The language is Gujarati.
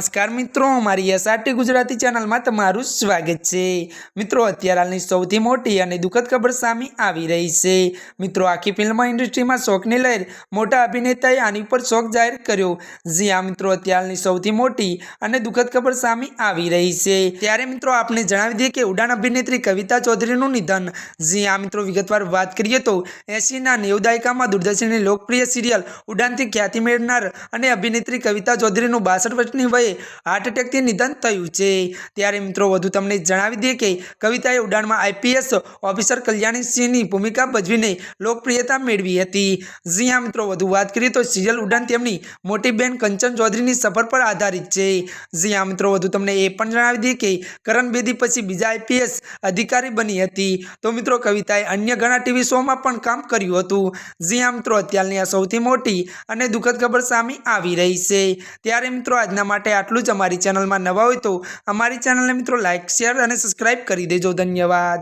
નમસ્કાર મિત્રો, મારી એસઆરટી ગુજરાતી ચેનલમાં તમારું સ્વાગત છે. મિત્રો અત્યારે હાલની સૌથી મોટી અને દુઃખદ ખબર સામે આવી રહી છે. મિત્રો, આખી ફિલ્મ ઇન્ડસ્ટ્રીમાં શોખને લઈ મોટા અભિનેતાએ આની પર શોક જાહેર કર્યો. જી આ મિત્રો અત્યારની સૌથી મોટી અને દુઃખદ ખબર સામે આવી રહી છે. ત્યારે, મિત્રો, આપને જણાવી દઈએ કે ઉડાન અભિનેત્રી કવિતા ચૌધરીનું નિધન. જી આ મિત્રો, વિગતવાર વાત કરીએ તો એસીના નેવું દાયકામાં દૂરદર્શનની લોકપ્રિય સિરિયલ ઉડાનથી ખ્યાતિ મેળવનાર અને અભિનેત્રી કવિતા ચૌધરીનું બાસઠ વર્ષની વયે હાર્ટ એટેકથી નિધન થયું છે. ત્યારે મિત્રો, વધુ તમને જણાવી દઈએ કે કવિતાએ ઉડાણમાં આઈપીએસ ઓફિસર કલ્યાણી સિંહની ભૂમિકા ભજવીને લોકપ્રિયતા મેળવી હતી. જી મિત્રો, વધુ વાત કરીએ તો સિરિયલ ઉડાન તેમની મોટી બેન કંચન ચૌધરીની સફર પર આધારિત છે. જી આ મિત્રો, વધુ તમને એ પણ જણાવી દઈએ કે કરણ બેદી પછી બીજા આઈપીએસ અધિકારી બની હતી. તો મિત્રો, કવિતાએ અન્ય ઘણા ટીવી શોમાં પણ કામ કર્યું હતું. જી આ મિત્રો, અત્યારની આ સૌથી મોટી અને દુઃખદ ખબર સામે આવી રહી છે. ત્યારે, મિત્રો, આજના માટે આટલું જ અમારી ચેનલમાં નવા હોય તો અમારી ચેનલને મિત્રો લાઇક શેર અને સબસ્ક્રાઇબ કરી દેજો. ધન્યવાદ.